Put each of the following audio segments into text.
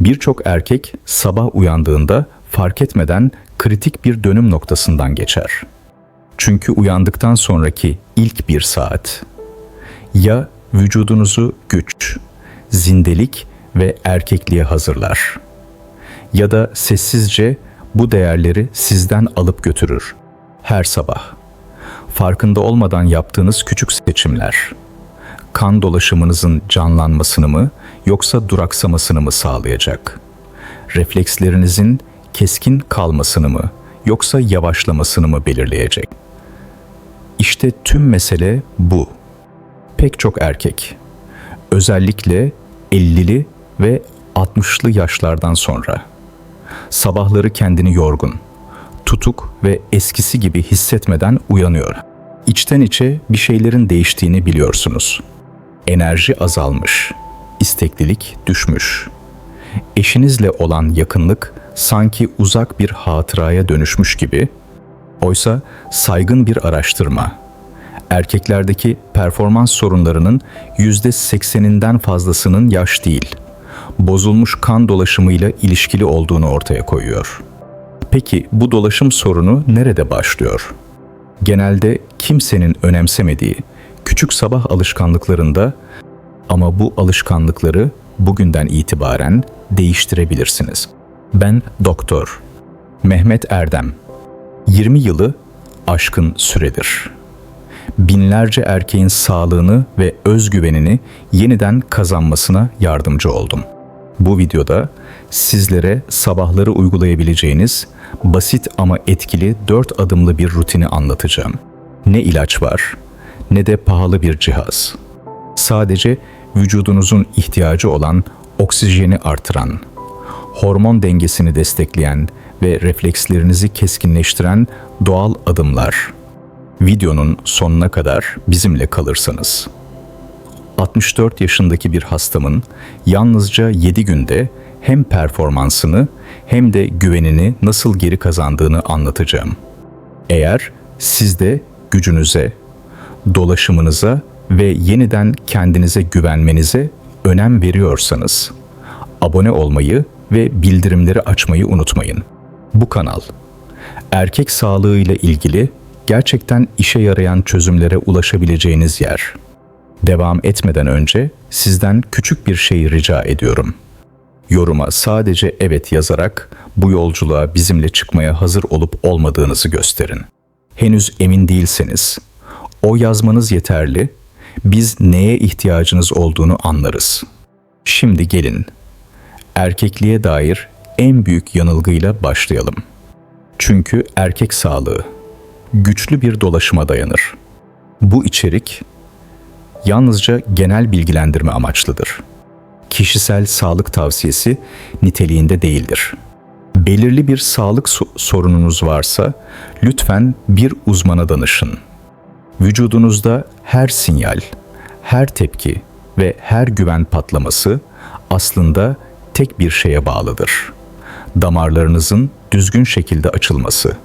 Birçok erkek sabah uyandığında fark etmeden kritik bir dönüm noktasından geçer. Çünkü uyandıktan sonraki ilk bir saat ya vücudunuzu güç, zindelik ve erkekliğe hazırlar ya da sessizce bu değerleri sizden alıp götürür her sabah. Farkında olmadan yaptığınız küçük seçimler kan dolaşımınızın canlanmasını mı yoksa duraksamasını mı sağlayacak? Reflekslerinizin keskin kalmasını mı yoksa yavaşlamasını mı belirleyecek? İşte tüm mesele bu. Pek çok erkek, özellikle 50'li ve 60'lı yaşlardan sonra sabahları kendini yorgun, tutuk ve eskisi gibi hissetmeden uyanıyor. İçten içe bir şeylerin değiştiğini biliyorsunuz. Enerji azalmış, isteklilik düşmüş. Eşinizle olan yakınlık sanki uzak bir hatıraya dönüşmüş gibi. Oysa saygın bir araştırma erkeklerdeki performans sorunlarının %80'inden fazlasının yaş değil, bozulmuş kan dolaşımıyla ilişkili olduğunu ortaya koyuyor. Peki bu dolaşım sorunu nerede başlıyor? Genelde kimsenin önemsemediği küçük sabah alışkanlıklarında ama bu alışkanlıkları bugünden itibaren değiştirebilirsiniz. Ben doktor Mehmet Erdem. 20 yılı aşkın süredir. Binlerce erkeğin sağlığını ve özgüvenini yeniden kazanmasına yardımcı oldum. Bu videoda sizlere sabahları uygulayabileceğiniz basit ama etkili 4 adımlı bir rutini anlatacağım. Ne ilaç var ne de pahalı bir cihaz. Sadece vücudunuzun ihtiyacı olan oksijeni artıran, hormon dengesini destekleyen ve reflekslerinizi keskinleştiren doğal adımlar. Videonun sonuna kadar bizimle kalırsanız. 64 yaşındaki bir hastamın yalnızca 7 günde hem performansını hem de güvenini nasıl geri kazandığını anlatacağım. Eğer siz de gücünüze, dolaşımınıza ve yeniden kendinize güvenmenize önem veriyorsanız abone olmayı ve bildirimleri açmayı unutmayın. Bu kanal erkek sağlığı ile ilgili gerçekten işe yarayan çözümlere ulaşabileceğiniz yer. Devam etmeden önce sizden küçük bir şey rica ediyorum. Yoruma sadece evet yazarak bu yolculuğa bizimle çıkmaya hazır olup olmadığınızı gösterin. Henüz emin değilseniz o yazmanız yeterli. Biz neye ihtiyacınız olduğunu anlarız. Şimdi gelin. Erkekliğe dair en büyük yanılgıyla başlayalım. Çünkü erkek sağlığı güçlü bir dolaşıma dayanır. Bu içerik yalnızca genel bilgilendirme amaçlıdır. Kişisel sağlık tavsiyesi niteliğinde değildir. Belirli bir sağlık so- sorununuz varsa lütfen bir uzmana danışın. Vücudunuzda her sinyal, her tepki ve her güven patlaması aslında tek bir şeye bağlıdır. Damarlarınızın düzgün şekilde açılması,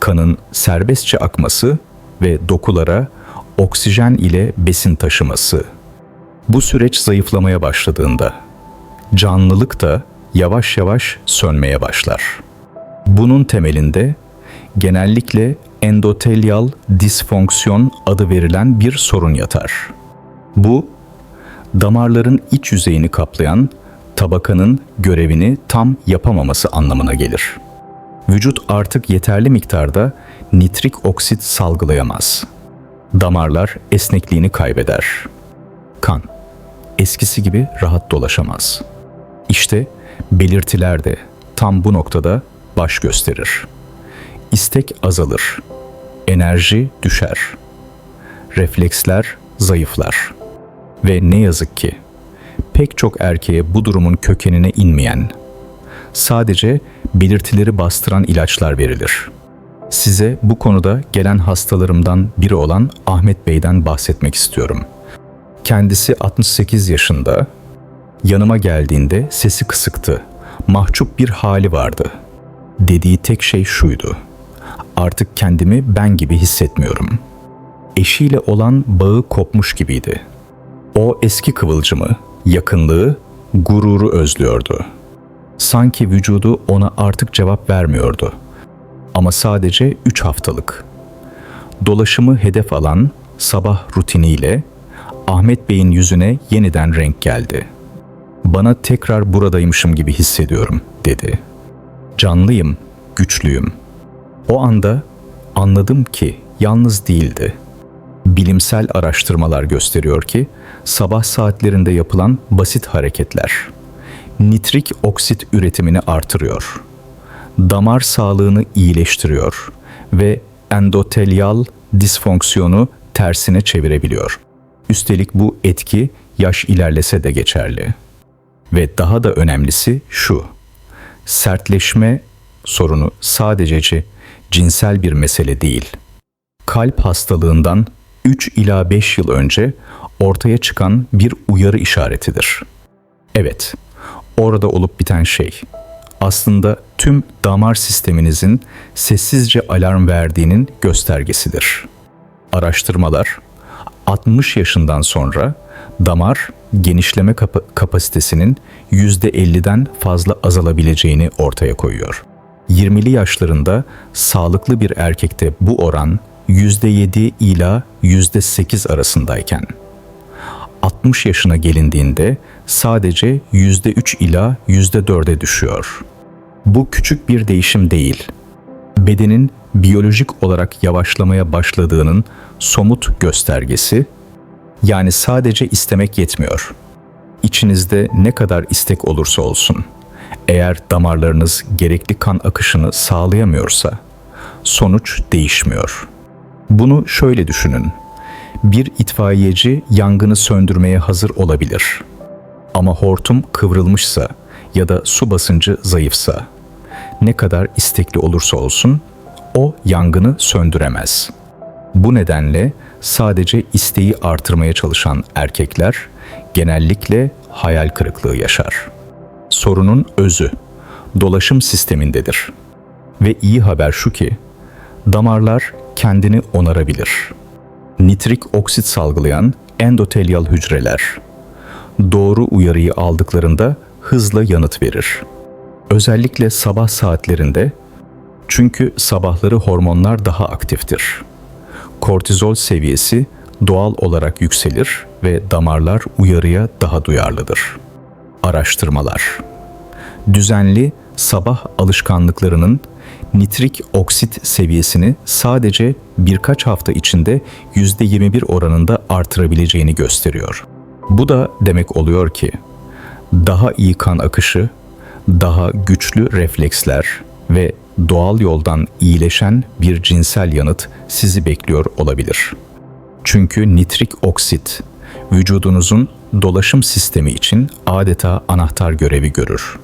kanın serbestçe akması ve dokulara oksijen ile besin taşıması. Bu süreç zayıflamaya başladığında canlılık da yavaş yavaş sönmeye başlar. Bunun temelinde genellikle endotelyal disfonksiyon adı verilen bir sorun yatar. Bu damarların iç yüzeyini kaplayan tabakanın görevini tam yapamaması anlamına gelir. Vücut artık yeterli miktarda nitrik oksit salgılayamaz. Damarlar esnekliğini kaybeder. Kan eskisi gibi rahat dolaşamaz. İşte belirtiler de tam bu noktada baş gösterir. İstek azalır. Enerji düşer. Refleksler zayıflar. Ve ne yazık ki pek çok erkeğe bu durumun kökenine inmeyen, sadece belirtileri bastıran ilaçlar verilir. Size bu konuda gelen hastalarımdan biri olan Ahmet Bey'den bahsetmek istiyorum. Kendisi 68 yaşında. Yanıma geldiğinde sesi kısıktı. Mahcup bir hali vardı. Dediği tek şey şuydu. Artık kendimi ben gibi hissetmiyorum. Eşiyle olan bağı kopmuş gibiydi. O eski kıvılcımı, yakınlığı, gururu özlüyordu. Sanki vücudu ona artık cevap vermiyordu. Ama sadece 3 haftalık. Dolaşımı hedef alan sabah rutiniyle Ahmet Bey'in yüzüne yeniden renk geldi. Bana tekrar buradaymışım gibi hissediyorum, dedi. Canlıyım, güçlüyüm. O anda anladım ki yalnız değildi. Bilimsel araştırmalar gösteriyor ki sabah saatlerinde yapılan basit hareketler nitrik oksit üretimini artırıyor. Damar sağlığını iyileştiriyor ve endotelyal disfonksiyonu tersine çevirebiliyor. Üstelik bu etki yaş ilerlese de geçerli. Ve daha da önemlisi şu. Sertleşme sorunu sadece cinsel bir mesele değil. Kalp hastalığından 3 ila 5 yıl önce ortaya çıkan bir uyarı işaretidir. Evet, orada olup biten şey aslında tüm damar sisteminizin sessizce alarm verdiğinin göstergesidir. Araştırmalar 60 yaşından sonra damar genişleme kap- kapasitesinin %50'den fazla azalabileceğini ortaya koyuyor. 20'li yaşlarında sağlıklı bir erkekte bu oran %7 ila %8 arasındayken 60 yaşına gelindiğinde sadece %3 ila %4'e düşüyor. Bu küçük bir değişim değil. Bedenin biyolojik olarak yavaşlamaya başladığının somut göstergesi. Yani sadece istemek yetmiyor. İçinizde ne kadar istek olursa olsun, eğer damarlarınız gerekli kan akışını sağlayamıyorsa sonuç değişmiyor. Bunu şöyle düşünün. Bir itfaiyeci yangını söndürmeye hazır olabilir. Ama hortum kıvrılmışsa ya da su basıncı zayıfsa ne kadar istekli olursa olsun o yangını söndüremez. Bu nedenle sadece isteği artırmaya çalışan erkekler genellikle hayal kırıklığı yaşar. Sorunun özü dolaşım sistemindedir. Ve iyi haber şu ki damarlar kendini onarabilir. Nitrik oksit salgılayan endotelyal hücreler doğru uyarıyı aldıklarında hızla yanıt verir. Özellikle sabah saatlerinde çünkü sabahları hormonlar daha aktiftir. Kortizol seviyesi doğal olarak yükselir ve damarlar uyarıya daha duyarlıdır. Araştırmalar Düzenli sabah alışkanlıklarının nitrik oksit seviyesini sadece birkaç hafta içinde %21 oranında artırabileceğini gösteriyor. Bu da demek oluyor ki daha iyi kan akışı, daha güçlü refleksler ve doğal yoldan iyileşen bir cinsel yanıt sizi bekliyor olabilir. Çünkü nitrik oksit vücudunuzun dolaşım sistemi için adeta anahtar görevi görür.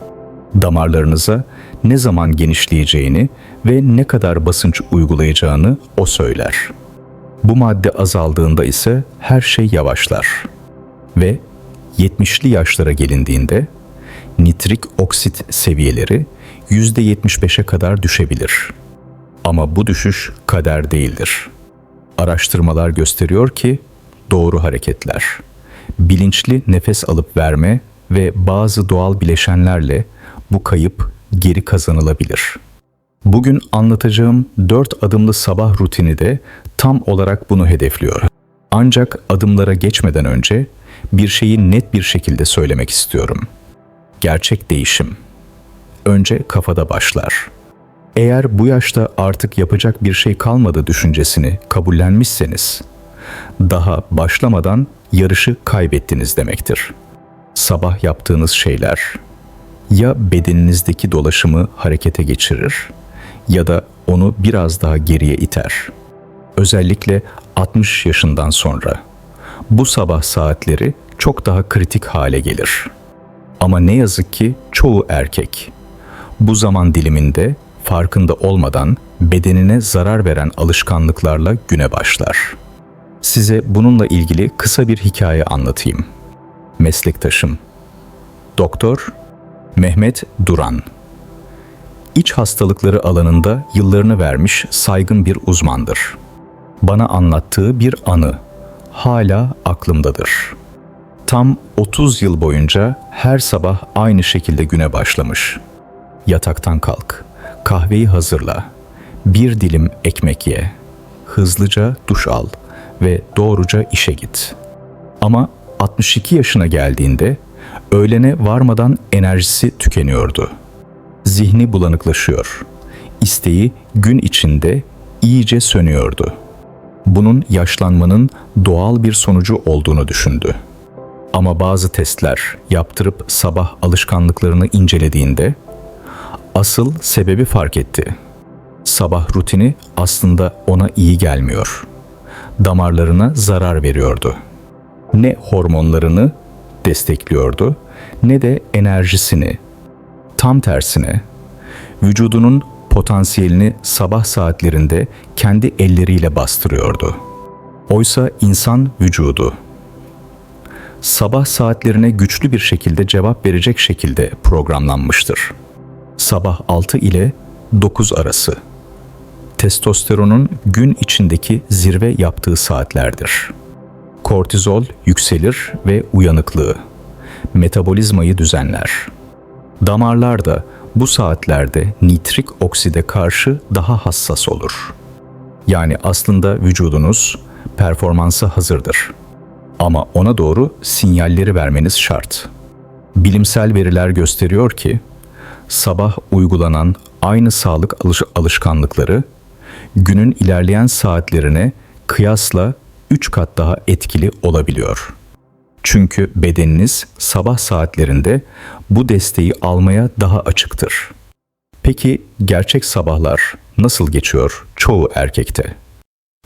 Damarlarınıza ne zaman genişleyeceğini ve ne kadar basınç uygulayacağını o söyler. Bu madde azaldığında ise her şey yavaşlar ve 70'li yaşlara gelindiğinde nitrik oksit seviyeleri %75'e kadar düşebilir. Ama bu düşüş kader değildir. Araştırmalar gösteriyor ki doğru hareketler, bilinçli nefes alıp verme ve bazı doğal bileşenlerle bu kayıp geri kazanılabilir. Bugün anlatacağım dört adımlı sabah rutini de tam olarak bunu hedefliyor. Ancak adımlara geçmeden önce bir şeyi net bir şekilde söylemek istiyorum. Gerçek değişim önce kafada başlar. Eğer bu yaşta artık yapacak bir şey kalmadı düşüncesini kabullenmişseniz, daha başlamadan yarışı kaybettiniz demektir. Sabah yaptığınız şeyler ya bedeninizdeki dolaşımı harekete geçirir ya da onu biraz daha geriye iter. Özellikle 60 yaşından sonra bu sabah saatleri çok daha kritik hale gelir. Ama ne yazık ki çoğu erkek bu zaman diliminde farkında olmadan bedenine zarar veren alışkanlıklarla güne başlar. Size bununla ilgili kısa bir hikaye anlatayım. Meslektaşım Doktor Mehmet Duran İç hastalıkları alanında yıllarını vermiş saygın bir uzmandır. Bana anlattığı bir anı hala aklımdadır. Tam 30 yıl boyunca her sabah aynı şekilde güne başlamış. Yataktan kalk, kahveyi hazırla, bir dilim ekmek ye, hızlıca duş al ve doğruca işe git. Ama 62 yaşına geldiğinde öğlene varmadan enerjisi tükeniyordu. Zihni bulanıklaşıyor. İsteği gün içinde iyice sönüyordu. Bunun yaşlanmanın doğal bir sonucu olduğunu düşündü. Ama bazı testler yaptırıp sabah alışkanlıklarını incelediğinde asıl sebebi fark etti. Sabah rutini aslında ona iyi gelmiyor. Damarlarına zarar veriyordu. Ne hormonlarını destekliyordu ne de enerjisini. Tam tersine vücudunun potansiyelini sabah saatlerinde kendi elleriyle bastırıyordu. Oysa insan vücudu sabah saatlerine güçlü bir şekilde cevap verecek şekilde programlanmıştır. Sabah 6 ile 9 arası. Testosteronun gün içindeki zirve yaptığı saatlerdir. Kortizol yükselir ve uyanıklığı, metabolizmayı düzenler. Damarlar da bu saatlerde nitrik okside karşı daha hassas olur. Yani aslında vücudunuz performansa hazırdır. Ama ona doğru sinyalleri vermeniz şart. Bilimsel veriler gösteriyor ki sabah uygulanan aynı sağlık alış alışkanlıkları günün ilerleyen saatlerine kıyasla 3 kat daha etkili olabiliyor. Çünkü bedeniniz sabah saatlerinde bu desteği almaya daha açıktır. Peki gerçek sabahlar nasıl geçiyor çoğu erkekte?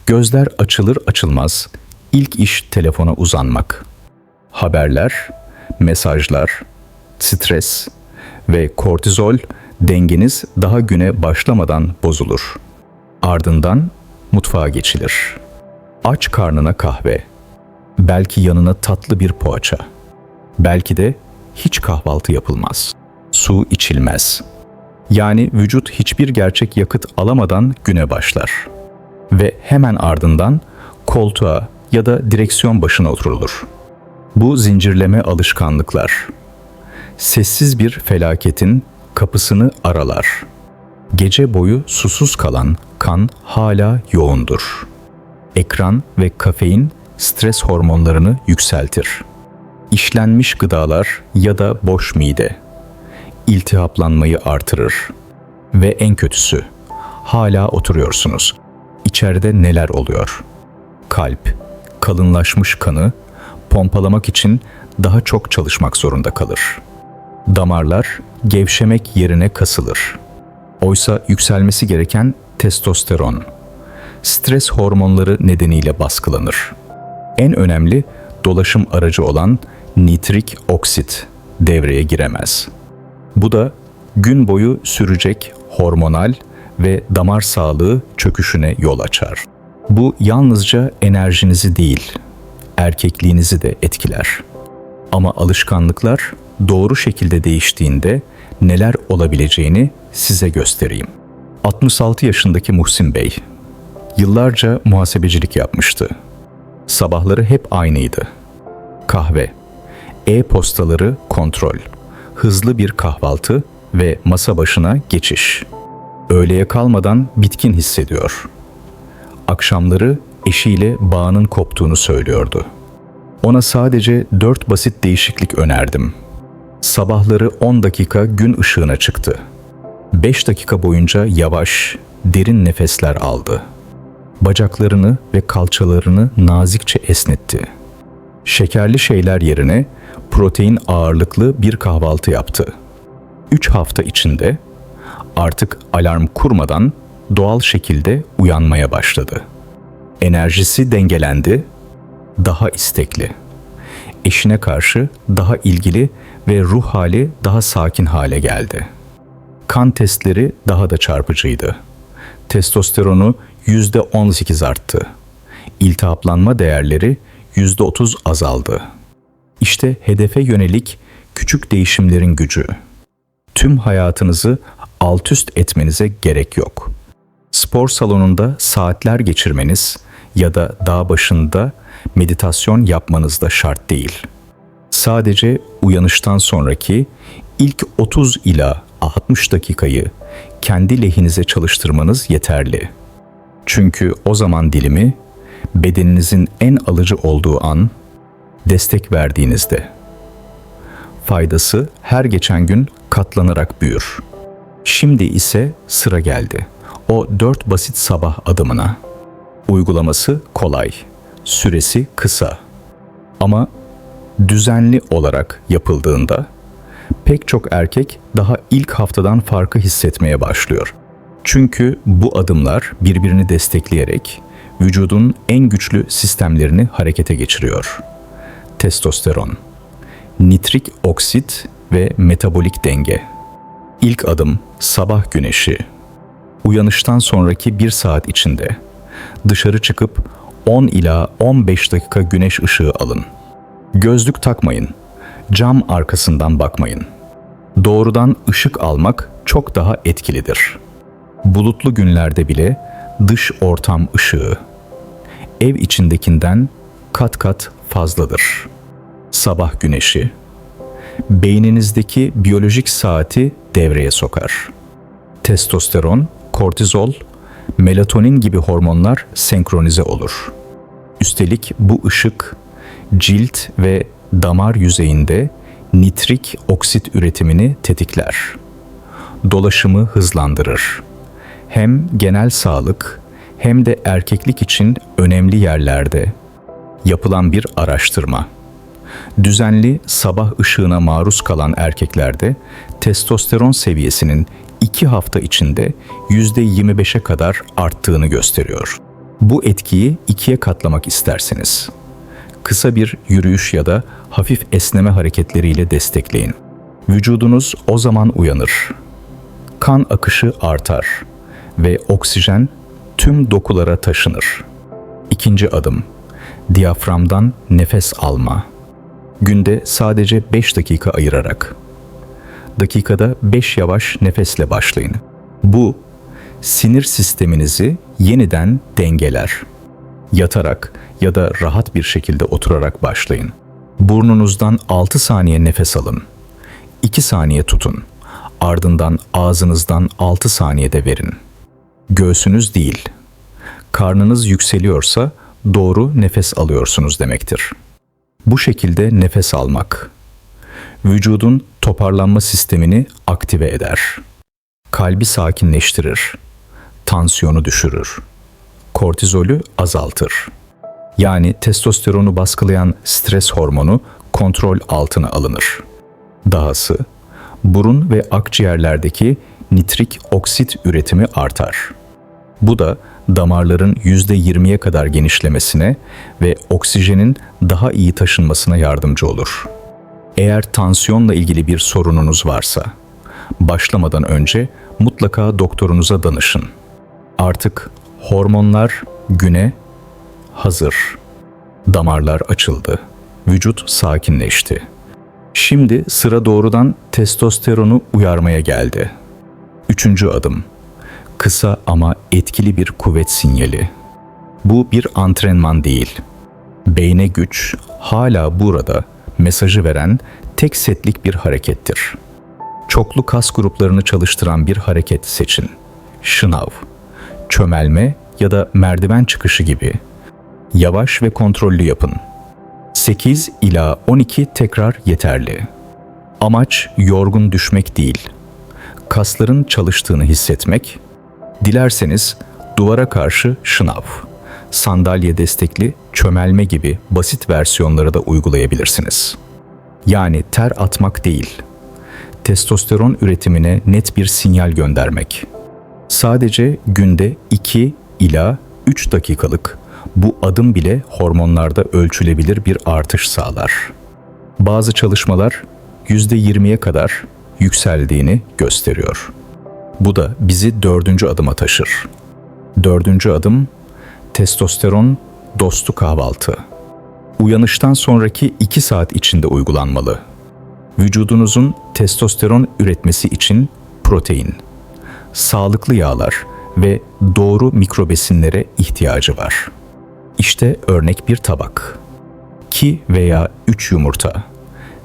Gözler açılır açılmaz ilk iş telefona uzanmak. Haberler, mesajlar, stres ve kortizol dengeniz daha güne başlamadan bozulur. Ardından mutfağa geçilir. Aç karnına kahve. Belki yanına tatlı bir poğaça. Belki de hiç kahvaltı yapılmaz. Su içilmez. Yani vücut hiçbir gerçek yakıt alamadan güne başlar. Ve hemen ardından koltuğa ya da direksiyon başına oturulur. Bu zincirleme alışkanlıklar sessiz bir felaketin kapısını aralar. Gece boyu susuz kalan kan hala yoğundur. Ekran ve kafein stres hormonlarını yükseltir. İşlenmiş gıdalar ya da boş mide iltihaplanmayı artırır. Ve en kötüsü, hala oturuyorsunuz. İçeride neler oluyor? Kalp, kalınlaşmış kanı pompalamak için daha çok çalışmak zorunda kalır. Damarlar gevşemek yerine kasılır. Oysa yükselmesi gereken testosteron, stres hormonları nedeniyle baskılanır. En önemli dolaşım aracı olan nitrik oksit devreye giremez. Bu da gün boyu sürecek hormonal ve damar sağlığı çöküşüne yol açar. Bu yalnızca enerjinizi değil, erkekliğinizi de etkiler. Ama alışkanlıklar doğru şekilde değiştiğinde neler olabileceğini size göstereyim. 66 yaşındaki Muhsin Bey yıllarca muhasebecilik yapmıştı. Sabahları hep aynıydı. Kahve, e-postaları kontrol, hızlı bir kahvaltı ve masa başına geçiş. Öğleye kalmadan bitkin hissediyor. Akşamları eşiyle bağının koptuğunu söylüyordu. Ona sadece dört basit değişiklik önerdim. Sabahları 10 dakika gün ışığına çıktı. 5 dakika boyunca yavaş, derin nefesler aldı. Bacaklarını ve kalçalarını nazikçe esnetti. Şekerli şeyler yerine protein ağırlıklı bir kahvaltı yaptı. 3 hafta içinde artık alarm kurmadan doğal şekilde uyanmaya başladı. Enerjisi dengelendi, daha istekli. Eşine karşı daha ilgili ve ruh hali daha sakin hale geldi. Kan testleri daha da çarpıcıydı. Testosteronu %18 arttı. İltihaplanma değerleri %30 azaldı. İşte hedefe yönelik küçük değişimlerin gücü. Tüm hayatınızı alt üst etmenize gerek yok. Spor salonunda saatler geçirmeniz ya da dağ başında meditasyon yapmanız da şart değil. Sadece uyanıştan sonraki ilk 30 ila 60 dakikayı kendi lehinize çalıştırmanız yeterli. Çünkü o zaman dilimi bedeninizin en alıcı olduğu an destek verdiğinizde. Faydası her geçen gün katlanarak büyür. Şimdi ise sıra geldi. O dört basit sabah adımına. Uygulaması kolay, süresi kısa. Ama düzenli olarak yapıldığında pek çok erkek daha ilk haftadan farkı hissetmeye başlıyor. Çünkü bu adımlar birbirini destekleyerek vücudun en güçlü sistemlerini harekete geçiriyor. Testosteron, nitrik oksit ve metabolik denge. İlk adım sabah güneşi. Uyanıştan sonraki bir saat içinde dışarı çıkıp 10 ila 15 dakika güneş ışığı alın. Gözlük takmayın. Cam arkasından bakmayın. Doğrudan ışık almak çok daha etkilidir. Bulutlu günlerde bile dış ortam ışığı ev içindekinden kat kat fazladır. Sabah güneşi beyninizdeki biyolojik saati devreye sokar. Testosteron, kortizol, melatonin gibi hormonlar senkronize olur. Üstelik bu ışık cilt ve damar yüzeyinde nitrik oksit üretimini tetikler. Dolaşımı hızlandırır. Hem genel sağlık hem de erkeklik için önemli yerlerde yapılan bir araştırma. Düzenli sabah ışığına maruz kalan erkeklerde testosteron seviyesinin 2 hafta içinde %25'e kadar arttığını gösteriyor. Bu etkiyi ikiye katlamak isterseniz kısa bir yürüyüş ya da hafif esneme hareketleriyle destekleyin. Vücudunuz o zaman uyanır. Kan akışı artar ve oksijen tüm dokulara taşınır. İkinci adım. Diyaframdan nefes alma. Günde sadece 5 dakika ayırarak. Dakikada 5 yavaş nefesle başlayın. Bu sinir sisteminizi yeniden dengeler. Yatarak ya da rahat bir şekilde oturarak başlayın. Burnunuzdan 6 saniye nefes alın. 2 saniye tutun. Ardından ağzınızdan 6 saniyede verin. Göğsünüz değil. Karnınız yükseliyorsa doğru nefes alıyorsunuz demektir. Bu şekilde nefes almak vücudun toparlanma sistemini aktive eder. Kalbi sakinleştirir. Tansiyonu düşürür. Kortizolü azaltır. Yani testosteronu baskılayan stres hormonu kontrol altına alınır. Dahası burun ve akciğerlerdeki nitrik oksit üretimi artar. Bu da damarların %20'ye kadar genişlemesine ve oksijenin daha iyi taşınmasına yardımcı olur. Eğer tansiyonla ilgili bir sorununuz varsa, başlamadan önce mutlaka doktorunuza danışın. Artık hormonlar güne hazır. Damarlar açıldı. Vücut sakinleşti. Şimdi sıra doğrudan testosteronu uyarmaya geldi. Üçüncü adım. Kısa ama etkili bir kuvvet sinyali. Bu bir antrenman değil. Beyne güç hala burada mesajı veren tek setlik bir harekettir. Çoklu kas gruplarını çalıştıran bir hareket seçin. Şınav, çömelme ya da merdiven çıkışı gibi. Yavaş ve kontrollü yapın. 8 ila 12 tekrar yeterli. Amaç yorgun düşmek değil. Kasların çalıştığını hissetmek. Dilerseniz duvara karşı şınav, sandalye destekli çömelme gibi basit versiyonları da uygulayabilirsiniz. Yani ter atmak değil, testosteron üretimine net bir sinyal göndermek. Sadece günde 2 ila 3 dakikalık bu adım bile hormonlarda ölçülebilir bir artış sağlar. Bazı çalışmalar %20'ye kadar yükseldiğini gösteriyor. Bu da bizi dördüncü adıma taşır. Dördüncü adım testosteron dostu kahvaltı. Uyanıştan sonraki 2 saat içinde uygulanmalı. Vücudunuzun testosteron üretmesi için protein, sağlıklı yağlar ve doğru mikrobesinlere ihtiyacı var. İşte örnek bir tabak. 2 veya 3 yumurta,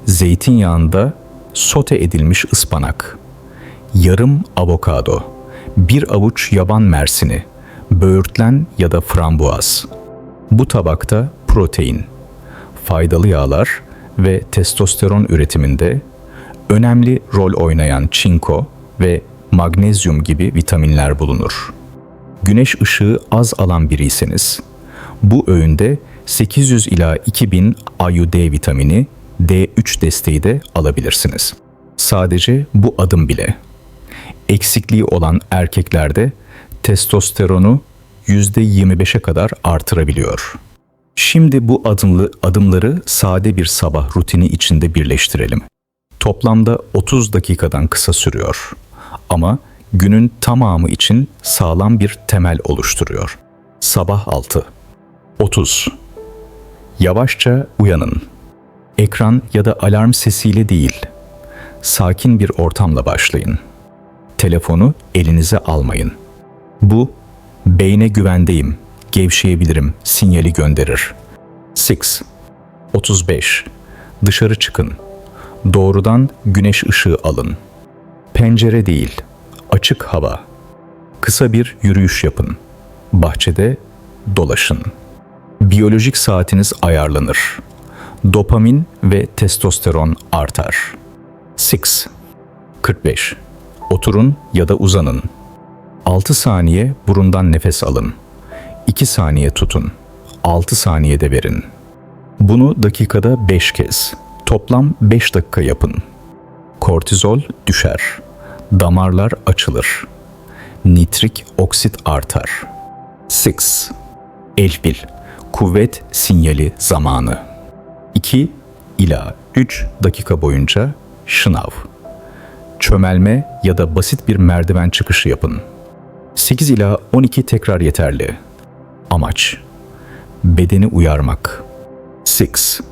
zeytinyağında sote edilmiş ıspanak, yarım avokado, bir avuç yaban mersini, böğürtlen ya da frambuaz. Bu tabakta protein, faydalı yağlar ve testosteron üretiminde önemli rol oynayan çinko ve magnezyum gibi vitaminler bulunur. Güneş ışığı az alan biriyseniz, bu öğünde 800 ila 2000 IU D vitamini, D3 desteği de alabilirsiniz. Sadece bu adım bile. Eksikliği olan erkeklerde testosteronu %25'e kadar artırabiliyor. Şimdi bu adımlı adımları sade bir sabah rutini içinde birleştirelim. Toplamda 30 dakikadan kısa sürüyor. Ama günün tamamı için sağlam bir temel oluşturuyor. Sabah 6. 30. Yavaşça uyanın. Ekran ya da alarm sesiyle değil. Sakin bir ortamla başlayın. Telefonu elinize almayın. Bu beyne güvendeyim, gevşeyebilirim sinyali gönderir. 6. 35. Dışarı çıkın. Doğrudan güneş ışığı alın. Pencere değil, açık hava. Kısa bir yürüyüş yapın. Bahçede dolaşın. Biyolojik saatiniz ayarlanır. Dopamin ve testosteron artar. 6. 45. Oturun ya da uzanın. 6 saniye burundan nefes alın. 2 saniye tutun. 6 saniyede verin. Bunu dakikada 5 kez. Toplam 5 dakika yapın. Kortizol düşer. Damarlar açılır. Nitrik oksit artar. 6. Elfbil. Kuvvet sinyali zamanı. 2 ila 3 dakika boyunca şınav. Çömelme ya da basit bir merdiven çıkışı yapın. 8 ila 12 tekrar yeterli. Amaç bedeni uyarmak. 6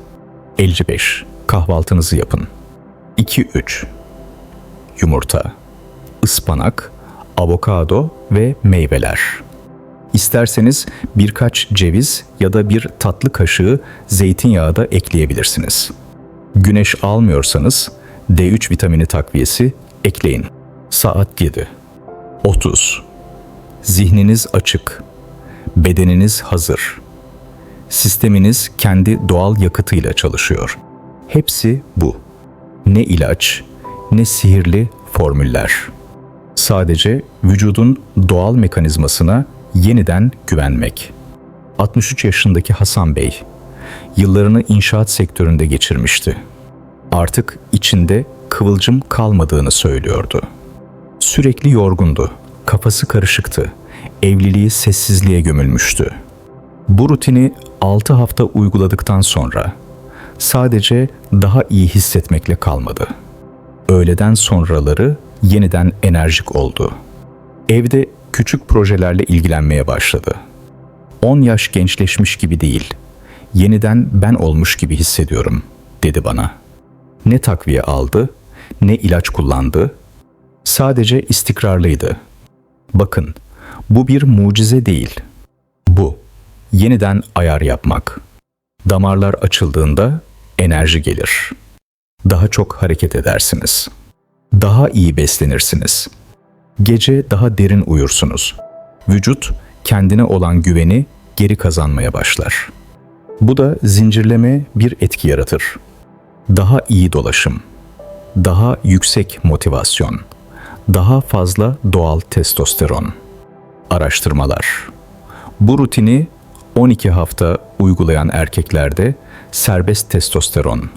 55 kahvaltınızı yapın. 2-3 Yumurta, ıspanak, avokado ve meyveler. İsterseniz birkaç ceviz ya da bir tatlı kaşığı zeytinyağı da ekleyebilirsiniz. Güneş almıyorsanız D3 vitamini takviyesi ekleyin. Saat 7. 30. Zihniniz açık. Bedeniniz hazır. Sisteminiz kendi doğal yakıtıyla çalışıyor. Hepsi bu. Ne ilaç, ne sihirli formüller. Sadece vücudun doğal mekanizmasına yeniden güvenmek. 63 yaşındaki Hasan Bey yıllarını inşaat sektöründe geçirmişti. Artık içinde kıvılcım kalmadığını söylüyordu. Sürekli yorgundu, kafası karışıktı, evliliği sessizliğe gömülmüştü. Bu rutini 6 hafta uyguladıktan sonra sadece daha iyi hissetmekle kalmadı. Öğleden sonraları yeniden enerjik oldu. Evde küçük projelerle ilgilenmeye başladı. 10 yaş gençleşmiş gibi değil, yeniden ben olmuş gibi hissediyorum, dedi bana. Ne takviye aldı, ne ilaç kullandı, sadece istikrarlıydı. Bakın, bu bir mucize değil. Bu, yeniden ayar yapmak. Damarlar açıldığında enerji gelir. Daha çok hareket edersiniz. Daha iyi beslenirsiniz. Gece daha derin uyursunuz. Vücut kendine olan güveni geri kazanmaya başlar. Bu da zincirleme bir etki yaratır. Daha iyi dolaşım, daha yüksek motivasyon, daha fazla doğal testosteron. Araştırmalar. Bu rutini 12 hafta uygulayan erkeklerde serbest testosteron,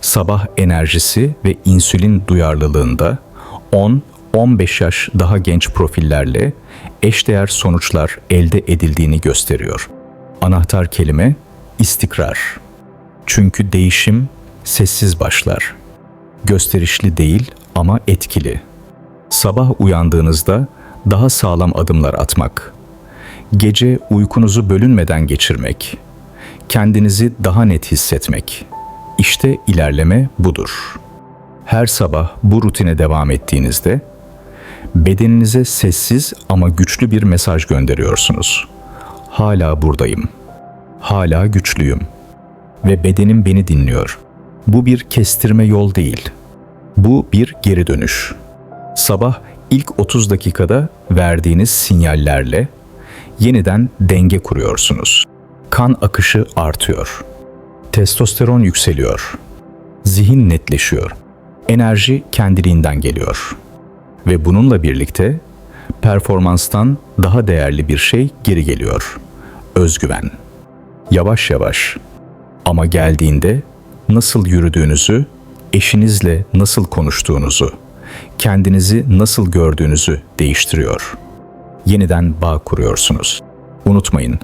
sabah enerjisi ve insülin duyarlılığında 10-15 yaş daha genç profillerle eşdeğer sonuçlar elde edildiğini gösteriyor. Anahtar kelime istikrar. Çünkü değişim sessiz başlar. Gösterişli değil ama etkili. Sabah uyandığınızda daha sağlam adımlar atmak. Gece uykunuzu bölünmeden geçirmek kendinizi daha net hissetmek. İşte ilerleme budur. Her sabah bu rutine devam ettiğinizde bedeninize sessiz ama güçlü bir mesaj gönderiyorsunuz. Hala buradayım. Hala güçlüyüm ve bedenim beni dinliyor. Bu bir kestirme yol değil. Bu bir geri dönüş. Sabah ilk 30 dakikada verdiğiniz sinyallerle yeniden denge kuruyorsunuz. Kan akışı artıyor. Testosteron yükseliyor. Zihin netleşiyor. Enerji kendiliğinden geliyor. Ve bununla birlikte performanstan daha değerli bir şey geri geliyor. Özgüven. Yavaş yavaş ama geldiğinde nasıl yürüdüğünüzü, eşinizle nasıl konuştuğunuzu, kendinizi nasıl gördüğünüzü değiştiriyor. Yeniden bağ kuruyorsunuz. Unutmayın,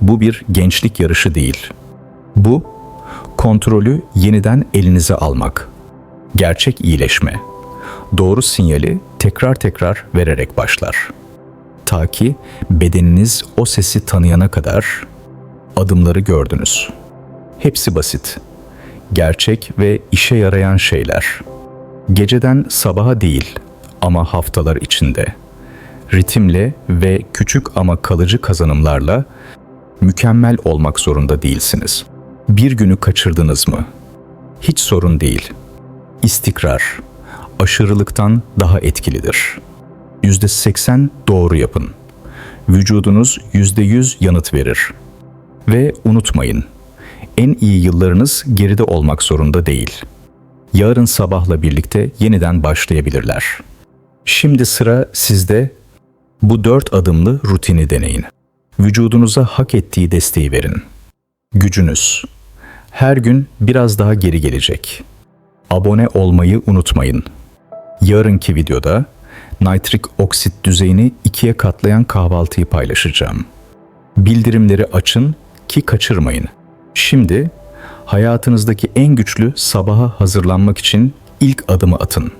bu bir gençlik yarışı değil. Bu kontrolü yeniden elinize almak. Gerçek iyileşme. Doğru sinyali tekrar tekrar vererek başlar. Ta ki bedeniniz o sesi tanıyana kadar adımları gördünüz. Hepsi basit. Gerçek ve işe yarayan şeyler. Geceden sabaha değil ama haftalar içinde. Ritimle ve küçük ama kalıcı kazanımlarla mükemmel olmak zorunda değilsiniz. Bir günü kaçırdınız mı? Hiç sorun değil. İstikrar aşırılıktan daha etkilidir. %80 doğru yapın. Vücudunuz %100 yanıt verir. Ve unutmayın, en iyi yıllarınız geride olmak zorunda değil. Yarın sabahla birlikte yeniden başlayabilirler. Şimdi sıra sizde. Bu dört adımlı rutini deneyin. Vücudunuza hak ettiği desteği verin. Gücünüz. Her gün biraz daha geri gelecek. Abone olmayı unutmayın. Yarınki videoda nitrik oksit düzeyini ikiye katlayan kahvaltıyı paylaşacağım. Bildirimleri açın ki kaçırmayın. Şimdi hayatınızdaki en güçlü sabaha hazırlanmak için ilk adımı atın.